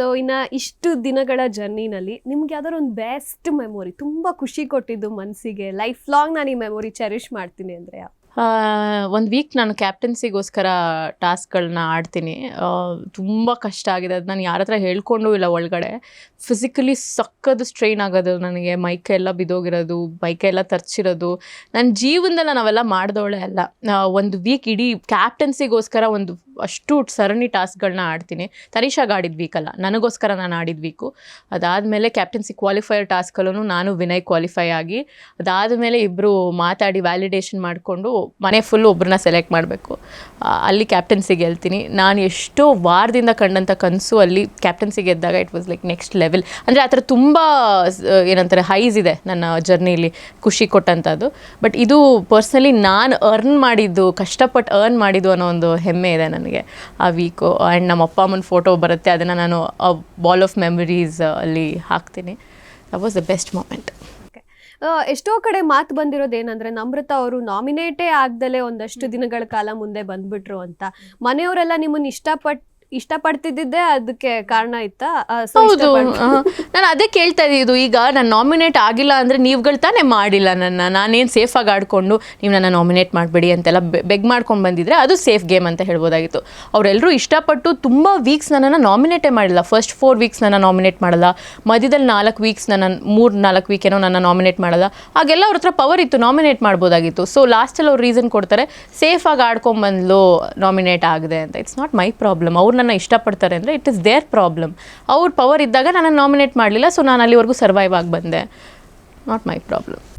So ಇನ್ನು ಇಷ್ಟು ದಿನಗಳ ಜರ್ನಿನಲ್ಲಿ ನಿಮ್ಗೆ ಯಾವ್ದಾದ್ರು ಒಂದು ಬೆಸ್ಟ್ ಮೆಮೊರಿ ತುಂಬ ಖುಷಿ ಕೊಟ್ಟಿದ್ದು ಮನಸ್ಸಿಗೆ ಲೈಫ್ ಲಾಂಗ್ ನಾನು ಈ ಮೆಮೊರಿ ಚೆರಿಷ್ ಮಾಡ್ತೀನಿ ಅಂದರೆ ಒಂದು ವೀಕ್ ನಾನು ಕ್ಯಾಪ್ಟನ್ಸಿಗೋಸ್ಕರ ಟಾಸ್ಕ್ಗಳನ್ನ ಆಡ್ತೀನಿ. ತುಂಬ ಕಷ್ಟ ಆಗಿದೆ. ಅದು ನಾನು ಯಾರ ಹತ್ರ ಹೇಳ್ಕೊಂಡು ಇಲ್ಲ ಒಳಗಡೆ. ಫಿಸಿಕಲಿ ಸಕ್ಕದ ಸ್ಟ್ರೈನ್ ಆಗೋದು ನನಗೆ. ಮೈಕೈ ಎಲ್ಲ ಬಿದ್ದೋಗಿರೋದು ಮೈಕೈ ಎಲ್ಲ ತರ್ಚಿರೋದು. ನನ್ನ ಜೀವನದಲ್ಲಿ ನಾವೆಲ್ಲ ಮಾಡಿದವಳೆ ಅಲ್ಲ. ಒಂದು ವೀಕ್ ಇಡೀ ಕ್ಯಾಪ್ಟನ್ಸಿಗೋಸ್ಕರ ಒಂದು ಅಷ್ಟು ಸರಣಿ ಟಾಸ್ಕ್ಗಳನ್ನ ಆಡ್ತೀನಿ. ತನಿಷಾಗ್ ಆಡಿದ ವೀಕಲ್ಲ ನನಗೋಸ್ಕರ ನಾನು ಆಡಿದ ವೀಕು ಅದಾದಮೇಲೆ ಕ್ಯಾಪ್ಟನ್ಸಿ ಕ್ವಾಲಿಫೈಯರ್ ಟಾಸ್ಕಲ್ಲೂ ನಾನು ವಿನಯ್ ಕ್ವಾಲಿಫೈ ಆಗಿ, ಅದಾದಮೇಲೆ ಇಬ್ಬರು ಮಾತಾಡಿ ವ್ಯಾಲಿಡೇಷನ್ ಮಾಡಿಕೊಂಡು ಮನೆ ಫುಲ್ ಒಬ್ಬರನ್ನ ಸೆಲೆಕ್ಟ್ ಮಾಡಬೇಕು. ಅಲ್ಲಿ ಕ್ಯಾಪ್ಟನ್ಸಿ ಗೆಲ್ತೀನಿ. ನಾನು ಎಷ್ಟೋ ವಾರದಿಂದ ಕಂಡಂಥ ಕನಸು ಅಲ್ಲಿ ಕ್ಯಾಪ್ಟನ್ಸಿ ಗೆದ್ದಾಗ it was like next level ಅಂದರೆ ಆ ಥರ ತುಂಬ ಏನಂತಾರೆ ಹೈಸ್ ಇದೆ ನನ್ನ ಜರ್ನಿಲಿ ಖುಷಿ ಕೊಟ್ಟಂಥದ್ದು. ಬಟ್ ಇದು ಪರ್ಸ್ನಲಿ ನಾನು ಅರ್ನ್ ಮಾಡಿದ್ದು ಕಷ್ಟಪಟ್ಟು ಅರ್ನ್ ಮಾಡಿದ್ದು ಅನ್ನೋ ಒಂದು ಹೆಮ್ಮೆ ಇದೆ ನನಗೆ. ಆ ವೀಕು ಆ್ಯಂಡ್ ನಮ್ಮ ಅಪ್ಪ ಅಮ್ಮನ ಫೋಟೋ ಬರುತ್ತೆ ಅದನ್ನು ನಾನು ಬಾಲ್ ಆಫ್ ಮೆಮರೀಸ್ ಅಲ್ಲಿ ಹಾಕ್ತೀನಿ. That was the best moment ಎಷ್ಟೋ ಕಡೆ ಮಾತು ಬಂದಿರೋದು ಏನಂದ್ರೆ ನಮ್ರತ ಅವರು ನಾಮಿನೇಟೇ ಆಗ್ದಲೇ ಒಂದಷ್ಟು ದಿನಗಳ ಕಾಲ ಮುಂದೆ ಬಂದ್ಬಿಟ್ರು ಅಂತ. ಮನೆಯವರೆಲ್ಲ ನಿಮ್ಮನ್ನ ಇಷ್ಟಪಟ್ ಇಷ್ಟಪಡ್ತಿದ್ದಿದ್ದೇ ಅದಕ್ಕೆ ಕಾರಣ ಇತ್ತಾ? ಆ, so ಹೌದು. ಇಷ್ಟಪಡ್- ನಾನು ಅದೇ ಕೇಳ್ತಾ ಇದ್ದಿದ್ದು ಈಗ ನಾನು ನಾಮಿನೇಟ್ ಆಗಿಲ್ಲ ಅಂದ್ರೆ ನೀವುಗಳು ತಾನೇ ಮಾಡಿಲ್ಲ ನನ್ನ ನಾನೇನು ಸೇಫಾಗಿ ಆಡ್ಕೊಂಡು ನೀವು ನನ್ನ ನಾಮಿನೇಟ್ ಮಾಡಬೇಡಿ ಅಂತೆಲ್ಲ ಬೆಗ್ ಮಾಡ್ಕೊಂಡು ಬಂದಿದ್ರೆ ಅದು ಸೇಫ್ ಗೇಮ್ ಅಂತ ಹೇಳ್ಬೋದಾಗಿತ್ತು. ಅವರೆಲ್ಲರೂ ಇಷ್ಟಪಟ್ಟು ತುಂಬ ವೀಕ್ಸ್ ನನ್ನನ್ನು ನಾಮಿನೇಟೇ ಮಾಡಿಲ್ಲ. ಫಸ್ಟ್ ಫೋರ್ ವೀಕ್ಸ್ ನನ್ನ ನಾಮಿನೇಟ್ ಮಾಡಲ್ಲ. ಮಧ್ಯದಲ್ಲಿ ನಾಲ್ಕು ವೀಕ್ಸ್ ನನ್ನ ಮೂರು ನಾಲ್ಕು ವೀಕ್ ಏನೋ ನನ್ನ ನಾಮಿನೇಟ್ ಮಾಡಲ್ಲ. ಹಾಗೆಲ್ಲ ಅವ್ರ ಹತ್ರ ಪವರ್ ಇತ್ತು ನಾಮಿನೇಟ್ ಮಾಡ್ಬೋದಾಗಿತ್ತು. ಸೊ ಲಾಸ್ಟಲ್ಲಿ ಅವ್ರು ರೀಸನ್ ಕೊಡ್ತಾರೆ ಸೇಫಾಗಿ ಆಡ್ಕೊಂಬಂದ್ಲು ನಾಮಿನೇಟ್ ಆಗಿದೆ ಅಂತ. ಇಟ್ಸ್ ನಾಟ್ ಮೈ ಪ್ರಾಬ್ಲಮ್ ಅವ್ರು ನನ್ನ ಇಷ್ಟಪಡ್ತಾರೆ ಅಂದರೆ ಇಟ್ ಇಸ್ ದೇರ್ ಪ್ರಾಬ್ಲಮ್ ಅವ್ರ ಪವರ್ ಇದ್ದಾಗ ನಾನು ನಾಮಿನೇಟ್ ಮಾಡಲಿಲ್ಲ ಸೊ ನಾನು ಅಲ್ಲಿವರೆಗೂ ಸರ್ವೈವ್ ಆಗಿ ಬಂದೆ. Not my problem